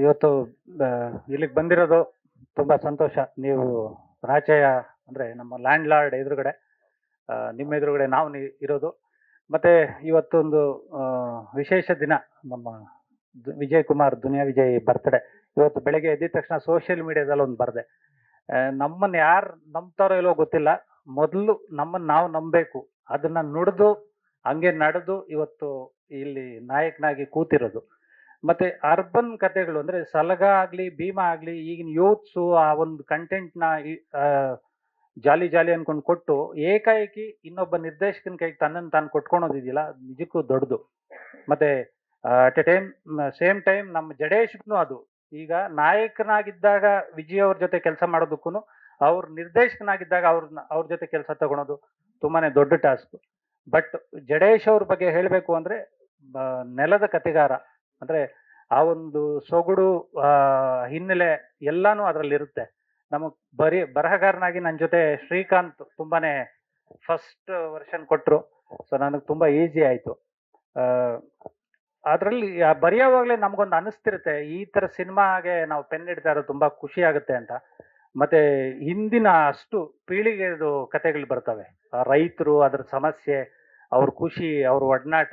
ಇವತ್ತು ಇಲ್ಲಿಗೆ ಬಂದಿರೋದು ತುಂಬಾ ಸಂತೋಷ. ನೀವು ರಾಜಯ ಅಂದ್ರೆ ನಮ್ಮ ಲ್ಯಾಂಡ್ ಲಾರ್ಡ್ ಎದುರುಗಡೆ ನಿಮ್ಮ ಎದುರುಗಡೆ ನಾವು ಇರೋದು. ಮತ್ತೆ ಇವತ್ತೊಂದು ವಿಶೇಷ ದಿನ, ನಮ್ಮ ವಿಜಯ್ ಕುಮಾರ್ ದುನಿಯಾ ವಿಜಯ್ ಬರ್ತ್ಡೇ ಇವತ್ತು ಬೆಳಗ್ಗೆ ಎದ್ದಿದ ತಕ್ಷಣ ಸೋಷಿಯಲ್ ಮೀಡಿಯಾದಲ್ಲಿ ಒಂದು ಬರ್ದೆ. ನಮ್ಮನ್ನ ಯಾರು ನಂಬ್ತಾರೋ ಇಲ್ವೋ ಗೊತ್ತಿಲ್ಲ. ಮೊದಲು ನಮ್ಮನ್ನ ನಾವು ನಂಬಬೇಕು. ಅದನ್ನ ನುಡಿದು, ಹಂಗೆ ನಡೆದು ಇವತ್ತು ಇಲ್ಲಿ ನಾಯಕನಾಗಿ ಕೂತಿರೋದು. ಮತ್ತೆ ಅರ್ಬನ್ ಕತೆಗಳು ಅಂದ್ರೆ ಸಲಗ ಆಗ್ಲಿ, ಭೀಮಾ ಆಗ್ಲಿ, ಈಗಿನ ಯೂತ್ಸು ಆ ಒಂದು ಕಂಟೆಂಟ್ನ ಈ- ಜಾಲಿ ಜಾಲಿ ಅನ್ಕೊಂಡು ಕೊಟ್ಟು ಏಕಾಏಕಿ ಇನ್ನೊಬ್ಬ ನಿರ್ದೇಶಕನ ಕೈಗೆ ತನ್ನನ್ನು ತಾನು ಕೊಟ್ಕೊಳೋದಿದೆಯಲ್ಲ ನಿಜಕ್ಕೂ ದೊಡ್ಡದು. ಮತ್ತೆ at a time same time ನಮ್ಮ ಜಡೇಶ್ನು ಅದು. ಈಗ ನಾಯಕನಾಗಿದ್ದಾಗ ವಿಜಯ್ ಅವ್ರ ಜೊತೆ ಕೆಲಸ ಮಾಡೋದಕ್ಕೂ ಅವ್ರ ನಿರ್ದೇಶಕನಾಗಿದ್ದಾಗ ಅವ್ರನ್ನ ಅವ್ರ ಜೊತೆ ಕೆಲಸ ತಗೊಳೋದು ತುಂಬಾನೇ ದೊಡ್ಡ ಟಾಸ್ಕ್ ಬಟ್ ಜಡೇಶ್ ಅವ್ರ ಬಗ್ಗೆ ಹೇಳಬೇಕು ಅಂದ್ರೆ ನೆಲದ ಕತೆಗಾರ ಅಂದ್ರೆ ಆ ಒಂದು ಸೊಗಡು ಹಿನ್ನೆಲೆ ಎಲ್ಲಾನು ಅದರಲ್ಲಿರುತ್ತೆ. ನಮಗ್ ಬರೀ ಬರಹಗಾರನಾಗಿ ನನ್ನ ಜೊತೆ ಶ್ರೀಕಾಂತ್ ತುಂಬಾನೇ ಫಸ್ಟ್ ವರ್ಷನ್ ಕೊಟ್ಟರು ಸೊ ನನಗೆ ತುಂಬಾ ಈಸಿ ಆಯ್ತು. ಅದರಲ್ಲಿ ಬರೆಯೋವಾಗಲೇ ನಮಗೊಂದು ಅನಿಸ್ತಿರುತ್ತೆ. ಈ ತರ ಸಿನಿಮಾಗೆ ನಾವು ಪೆನ್ ಇಡ್ತಾ ಇರೋದು ತುಂಬಾ ಖುಷಿ ಆಗುತ್ತೆ ಅಂತ. ಮತ್ತೆ ಹಿಂದಿನ ಅಷ್ಟು ಪೀಳಿಗೆದು ಕತೆಗಳು ಬರ್ತವೆ. ರೈತರು ಅದ್ರ ಸಮಸ್ಯೆ, ಅವ್ರ ಖುಷಿ, ಅವ್ರ ಒಡನಾಟ.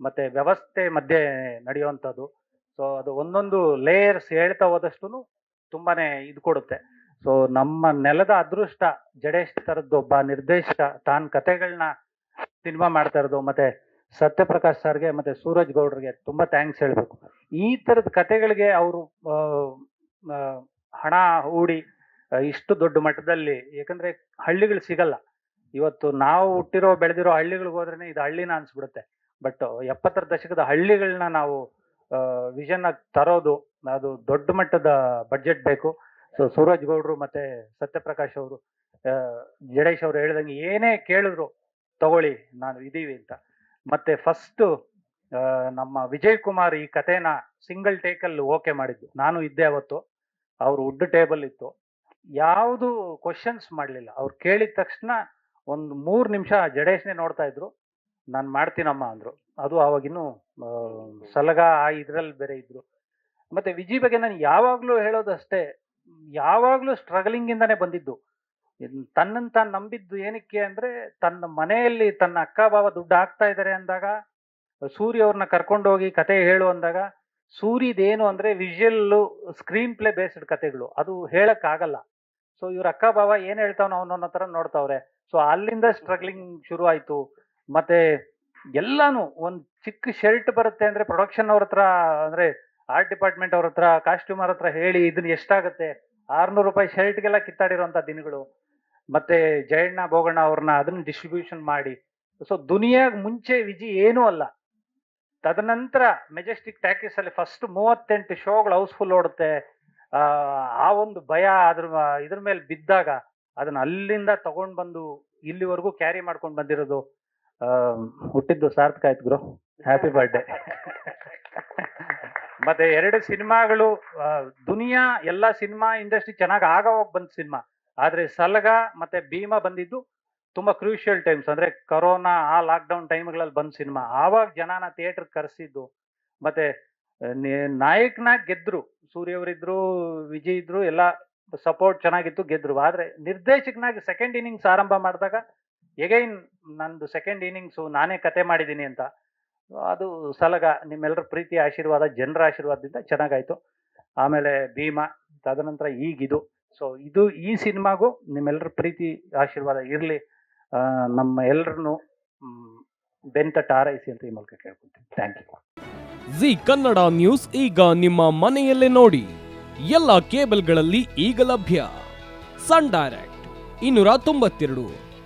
ಮತ್ತೆ ವ್ಯವಸ್ಥೆ ಮಧ್ಯೆ ನಡೆಯುವಂಥದ್ದು. ಸೊ ಅದು ಒಂದೊಂದು ಲೇಯರ್ಸ್ ಹೇಳ್ತಾ ಹೋದಷ್ಟು ತುಂಬಾನೇ ಇದು ಕೊಡುತ್ತೆ. ಸೊ ನಮ್ಮ ನೆಲದ ಅದೃಷ್ಟ ಜಡೇಶ್ ತರದ್ದು ಒಬ್ಬ ನಿರ್ದೇಶಕ ತಾನ್ ಕತೆಗಳನ್ನ ಸಿನಿಮಾ ಮಾಡ್ತಾ ಇರೋದು, ಮತ್ತೆ ಸತ್ಯಪ್ರಕಾಶ್ ಸರ್ಗೆ ಮತ್ತೆ ಸೂರಜ್ ಗೌಡ್ರಿಗೆ ತುಂಬಾ ಥ್ಯಾಂಕ್ಸ್ ಹೇಳ್ಬೇಕು. ಈ ತರದ ಕತೆಗಳಿಗೆ ಅವರು ಹಣ ಹೂಡಿ ಇಷ್ಟು ದೊಡ್ಡ ಮಟ್ಟದಲ್ಲಿ, ಯಾಕಂದ್ರೆ ಹಳ್ಳಿಗಳು ಸಿಗಲ್ಲ. ಇವತ್ತು ನಾವು ಹುಟ್ಟಿರೋ, ಬೆಳೆದಿರೋ ಹಳ್ಳಿಗಳಿಗೆ ಹೋದ್ರೆ ಇದು ಹಳ್ಳಿನ ಅನ್ಸ್ಬಿಡುತ್ತೆ. ಬಟ್ ಎಪ್ಪತ್ತರ ದಶಕದ ಹಳ್ಳಿಗಳನ್ನ ನಾವು ವಿಷನ್ ತರೋದು, ಅದು ದೊಡ್ಡ ಮಟ್ಟದ ಬಜೆಟ್ ಬೇಕು. ಸೊ ಸೂರಜ್ ಗೌಡ್ರು ಮತ್ತೆ ಸತ್ಯಪ್ರಕಾಶ್ ಅವರು ಜಡೇಶ್ ಅವರು ಹೇಳಿದಂಗೆ ಏನೇ ಕೇಳಿದ್ರು, ತಗೊಳ್ಳಿ, ನಾನು ಇದೀವಿ ಅಂತ. ಮತ್ತೆ ಫಸ್ಟ್ ನಮ್ಮ ವಿಜಯ್ ಕುಮಾರ್ ಈ ಕಥೆನ ಸಿಂಗಲ್ ಟೇಕಲ್ಲಿ ಓಕೆ ಮಾಡಿದ್ದು. ನಾನು ಇದ್ದೆ ಅವತ್ತು. ಅವ್ರು ವುಡ್ ಟೇಬಲ್ ಇತ್ತು. ಯಾವುದು ಕ್ವಶನ್ಸ್ ಮಾಡಲಿಲ್ಲ. ಅವ್ರು ಕೇಳಿದ ತಕ್ಷಣ ಒಂದು ಮೂರು ನಿಮಿಷ ಜಡೇಶ್ನೇ ನೋಡ್ತಾ ಇದ್ರು. ನಾನು ಮಾಡ್ತೀನಮ್ಮ ಅಂದ್ರು. ಅದು ಅವಾಗಿನ್ನು ಆ, ಸಲಗ ಆ ಇದರಲ್ಲಿ ಬೇರೆ ಇದ್ರು. ಮತ್ತೆ ವಿಜಿ ಬಗ್ಗೆ ನಾನು ಯಾವಾಗ್ಲೂ ಹೇಳೋದಷ್ಟೇ ಯಾವಾಗಲೂ ಸ್ಟ್ರಗಲಿಂಗ್ ಇಂದಾನೆ ಬಂದಿದ್ದು ತನ್ನಂತ ತನ್ನನ್ನು ತಾನು ನಂಬಿದ್ದು ಏನಕ್ಕೆ ಅಂದ್ರೆ ತನ್ನ ಮನೆಯಲ್ಲಿ ತನ್ನ ಅಕ್ಕ ಬಾವ ದುಡ್ಡು ಹಾಕ್ತಾ ಇದ್ದಾರೆ ಅಂದಾಗ ಸೂರಿ ಅವ್ರನ್ನ ಕರ್ಕೊಂಡು ಹೋಗಿ ಕತೆ ಹೇಳು ಅಂದಾಗ ಸೂರಿದೇನು ಅಂದ್ರೆ ವಿಜುವಲ್ ಸ್ಕ್ರೀನ್ ಪ್ಲೇ ಬೇಸ್ಡ್ ಕತೆಗಳು. ಅದು ಹೇಳಕ್ ಆಗಲ್ಲ ಸೊ ಇವ್ರ ಅಕ್ಕ ಬಾವ ಏನ್ ಹೇಳ್ತಾವ್ ಅವನ ಹತ್ರ ನೋಡ್ತಾವ್ರೆ. ಸೊ ಅಲ್ಲಿಂದ ಸ್ಟ್ರಗ್ಲಿಂಗ್ ಶುರು ಆಯ್ತು ಮತ್ತೆ ಎಲ್ಲಾನು ಒಂದು ಚಿಕ್ಕ ಶರ್ಟ್ ಬರುತ್ತೆ ಅಂದ್ರೆ ಪ್ರೊಡಕ್ಷನ್ ಅವ್ರ ಹತ್ರ ಅಂದ್ರೆ ಆರ್ಟ್ ಡಿಪಾರ್ಟ್ಮೆಂಟ್ ಅವ್ರ ಹತ್ರ ಕಾಸ್ಟ್ಯೂಮರ್ ಹತ್ರ ಹೇಳಿ ಇದನ್ನ ಎಷ್ಟಾಗುತ್ತೆ? ಆರ್ನೂರು ರೂಪಾಯಿ ಶರ್ಟ್ಗೆಲ್ಲ ಕಿತ್ತಾಡಿರುವಂತ ದಿನಗಳು. ಮತ್ತೆ ಜಯಣ್ಣ ಬೋಗಣ್ಣ ಅವ್ರನ್ನ ಅದನ್ನ ಡಿಸ್ಟ್ರಿಬ್ಯೂಷನ್ ಮಾಡಿ. ಸೊ ದುನಿಯಾಗ ಮುಂಚೆ ವಿಜಿ ಏನೂ ಅಲ್ಲ. ತದನಂತರ ಮೆಜೆಸ್ಟಿಕ್ ಟ್ಯಾಕೀಸ್ ಅಲ್ಲಿ ಫಸ್ಟ್ ಮೂವತ್ತೆಂಟು ಶೋಗಳು ಹೌಸ್ಫುಲ್ ಓಡುತ್ತೆ. ಆ, ಒಂದು ಭಯ ಅದ್ರ ಇದ್ರ ಮೇಲೆ ಬಿದ್ದಾಗ ಅದನ್ನ ಅಲ್ಲಿಂದ ತಗೊಂಡ್ ಬಂದು ಇಲ್ಲಿವರೆಗೂ ಕ್ಯಾರಿ ಮಾಡ್ಕೊಂಡು ಬಂದಿರೋದು. ಹುಟ್ಟಿದ್ದು ಸಾರ್ಥಕ ಆಯ್ತು ಗುರು. ಹ್ಯಾಪಿ ಬರ್ಡೇ ಮತ್ತೆ ಎರಡು ಸಿನಿಮಾಗಳು ದುನಿಯಾ ಎಲ್ಲ ಸಿನಿಮಾ ಇಂಡಸ್ಟ್ರಿ ಚೆನ್ನಾಗಿ ಆಗ ಹೋಗಿ ಬಂದ ಸಿನಿಮಾ. ಆದ್ರೆ ಸಲಗ ಮತ್ತೆ ಭೀಮಾ ಬಂದಿದ್ದು ತುಂಬಾ ಕ್ರೂಷಿಯಲ್ ಟೈಮ್ಸ್ ಅಂದ್ರೆ ಕೊರೋನಾ ಆ ಲಾಕ್ಡೌನ್ ಟೈಮ್ಗಳಲ್ಲಿ ಬಂದ ಸಿನಿಮಾ. ಆವಾಗ ಜನನ ಥಿಯೇಟರ್ ಕರೆಸಿದ್ದು. ಮತ್ತೆ ನಾಯಕನ ಗೆದ್ರು. ಸೂರ್ಯ ಅವರಿದ್ರು ವಿಜಯ್ ಇದ್ರು, ಎಲ್ಲ ಸಪೋರ್ಟ್ ಚೆನ್ನಾಗಿತ್ತು, ಗೆದ್ರು. ಆದ್ರೆ ನಿರ್ದೇಶಕನಾಗಿ ಸೆಕೆಂಡ್ ಇನ್ನಿಂಗ್ಸ್ ಆರಂಭ ಮಾಡಿದಾಗ ಎಗೈನ್ ನಂದು ಸೆಕೆಂಡ್ ಇನ್ನಿಂಗ್ಸು ನಾನೇ ಕತೆ ಮಾಡಿದ್ದೀನಿ ಅಂತ. ಅದು ಸಲಗ ನಿಮ್ಮೆಲ್ಲರ ಪ್ರೀತಿ, ಆಶೀರ್ವಾದ, ಜನರ ಆಶೀರ್ವಾದದಿಂದ ಚೆನ್ನಾಗಾಯಿತು. ಆಮೇಲೆ ಭೀಮಾ, ತದನಂತರ ಈಗಿದು. ಸೊ ಇದು ಈ ಸಿನಿಮಾಗೂ ನಿಮ್ಮೆಲ್ಲರ ಪ್ರೀತಿ, ಆಶೀರ್ವಾದ ಇರಲಿ. ನಮ್ಮ ಎಲ್ಲರನ್ನು ಬೆಂತಟ್ಟ ಆರೈಸಿ ಅಂತ ಈ ಮೂಲಕ ಕೇಳ್ಕೊತೀನಿ thank you Zee Kannada news ಈಗ ನಿಮ್ಮ ಮನೆಯಲ್ಲೇ ನೋಡಿ. ಎಲ್ಲ ಕೇಬಲ್ಗಳಲ್ಲಿ ಈಗ ಲಭ್ಯ. ಸನ್ ಡೈರೆಕ್ಟ್, ಇನ್ನೂರ ತೊಂಬತ್ತೆರಡು.